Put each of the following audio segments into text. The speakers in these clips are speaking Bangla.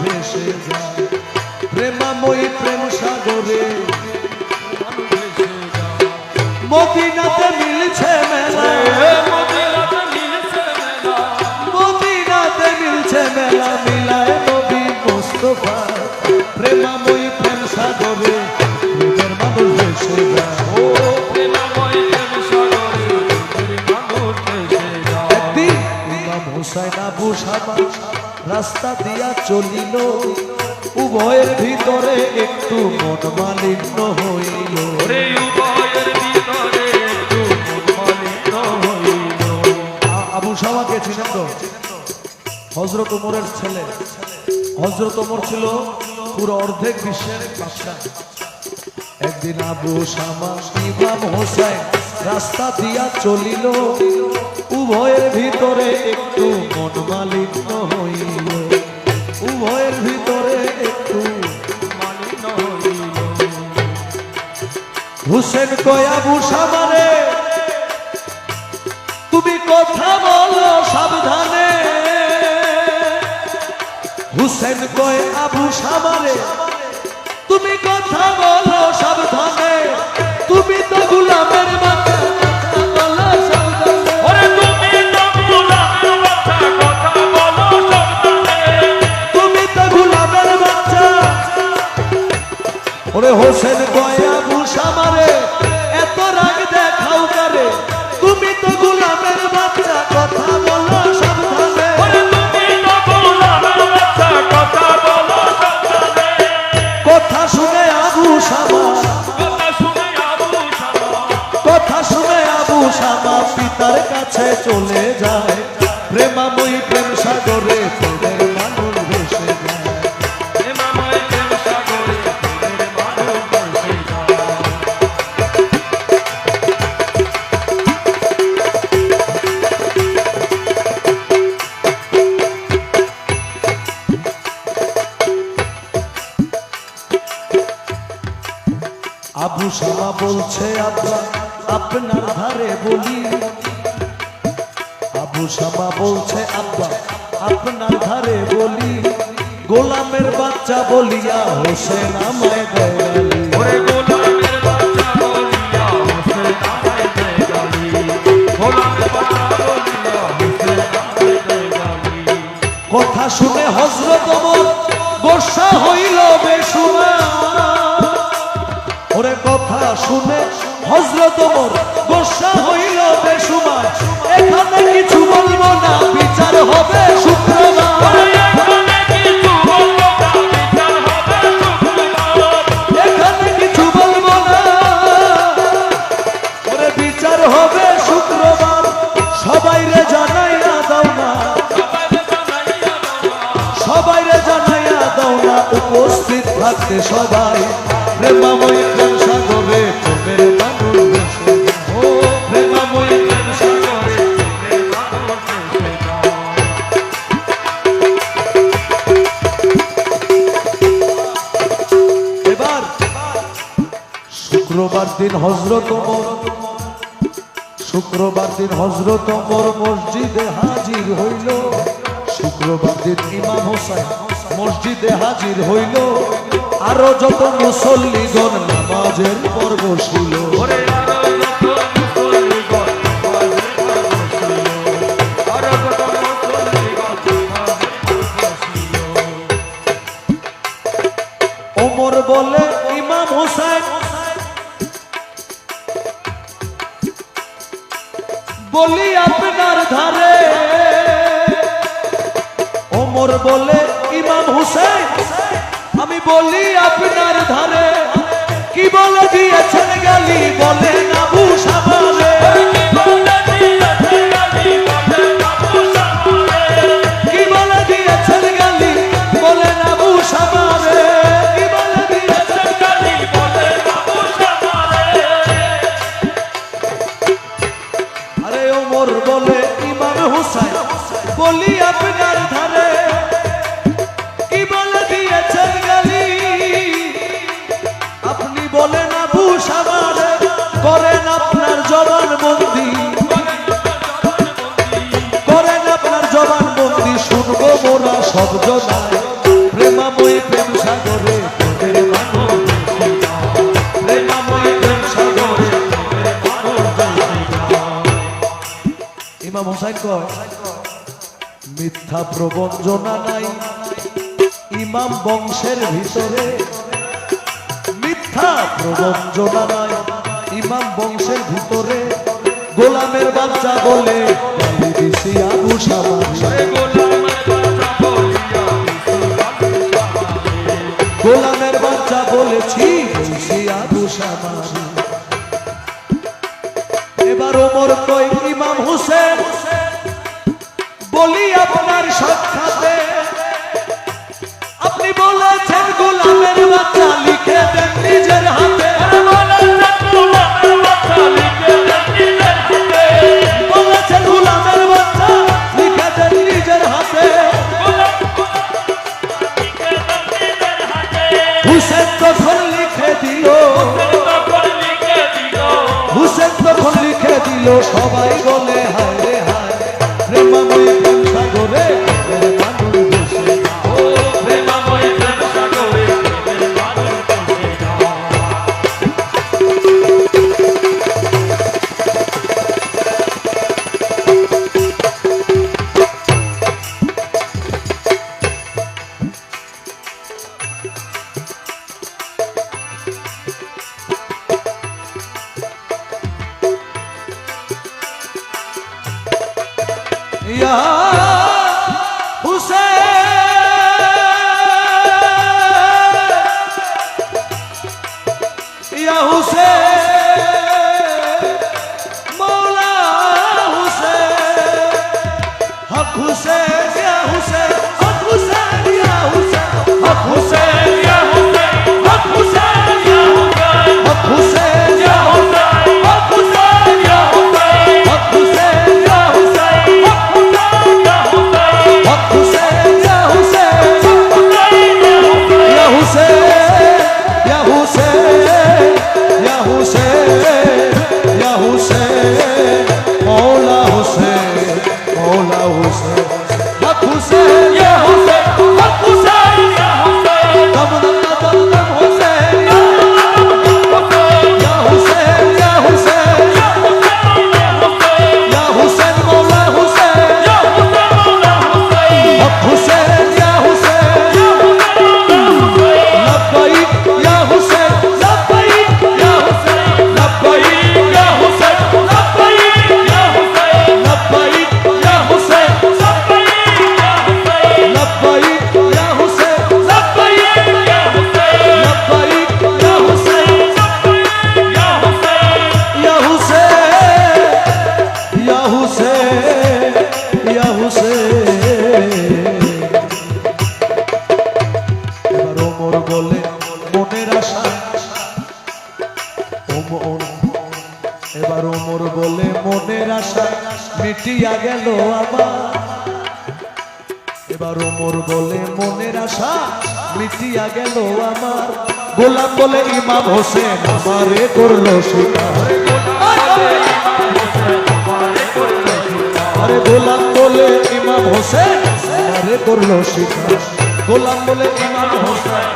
ভেসে যায় প্রেমাময়ী প্রেম সাগরে মদিনাতে মিলছে মেলা মদিনাতে মিলছে মেলা মিলায় নবী মোস্তফা প্রেমাময়ী প্রেম সাগরে প্রেমের মানুষ ভেসে যায় একদিন ইমাম হুসাইন আবু সাবা রাস্তা দিয়া চলিল। উভয়ের ভিতরে একটু মন মালিন্য হইল। আবু সাবাকে চিনেন তো? হজরত ওমরের ছেলে। হজরত ওমর ছিল পুরো অর্ধেক বিশ্বের বাদশা একদিন আবু শামা ইমাম হোসেন রাস্তা দিয়া চলিল। উভয়ের ভিতরে একটু মন মালিন্য হইল। উভয়ের ভিতরে একটু হুসেন কয় আবু শামারে তুমি কথা বলো সাবধানে। হুসেন কয় আবু শামারে আবু শামা পিতার কাছে চলে যায়। প্রেমাময়ী প্রেম সাগরে প্রেমের মানুষ ভেসে যায়। আবু শামা বলছে আব্বা আপনার ধারে বলি। আবু শামা বলছে আব্বা আপনার ধারে বলি। গোলামের বাচ্চা বলিয়া হোসেন আমায় দয়ালি কথা শুনে হজরত শুক্রবার দিন হজরত অমর মসজিদে হাজির হইল। শুক্রবার দিন ইমাম হোসেন মসজিদে হাজির হইল। আরও যত মুসল্লিগণ নামাজের পর বসিল বলি আপনার ধারে। ওমর বলে, ইমাম হুসেন, আমি বলি আপনার ধারে। কি বলে দিয়েছেন গালি? বলে না সাবারে কি কয় মিথ্যা প্রবঞ্জনা নাই। ইমাম বংশের ভিতরে মিথ্যা প্রবঞ্জনা নাই। ইমাম বংশের ভিতরে গোলামের বাচ্চা বলে আবু গোলামের বাচ্চা বলেছি আবু সামারি এবার ওমর কই ইমাম হোসেন। বলি আপনার সাথে আপনি বলেছেন গোলামের বাচ্চা লিখে দেন নিজের হাতে। ভালোবাসে এবার ওমর বলে, মনের আশা। ওমর, এবার ওমর বলে, মনের আশা মিটিয়া গেল আমার। এবার ওমর বলে, মনের আশা মিটিয়া গেল আমার। গোলাম বলে, ইমাম হোসেন আমারে করল শিকার। আরে গোলাম বলে ইমাম হোসেন আমারে করল শিকার গোলাম বলে ইমাম হোসেন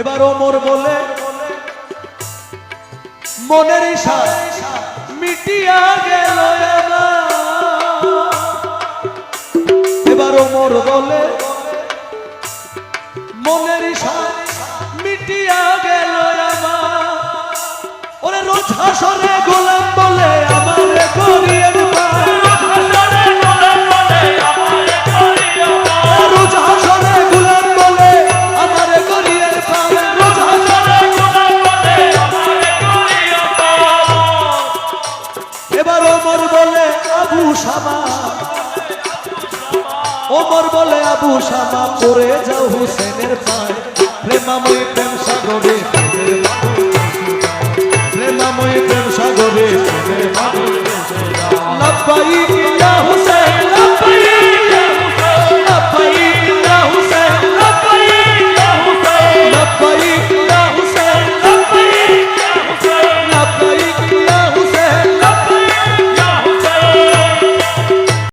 এবার ওমর বলে, মনের ইশা মিটিয়া গেল। এবার ওমর বলে, মনের ইশা মিটিয়া হাসরে গোলাম বলে আমারে করিয়ে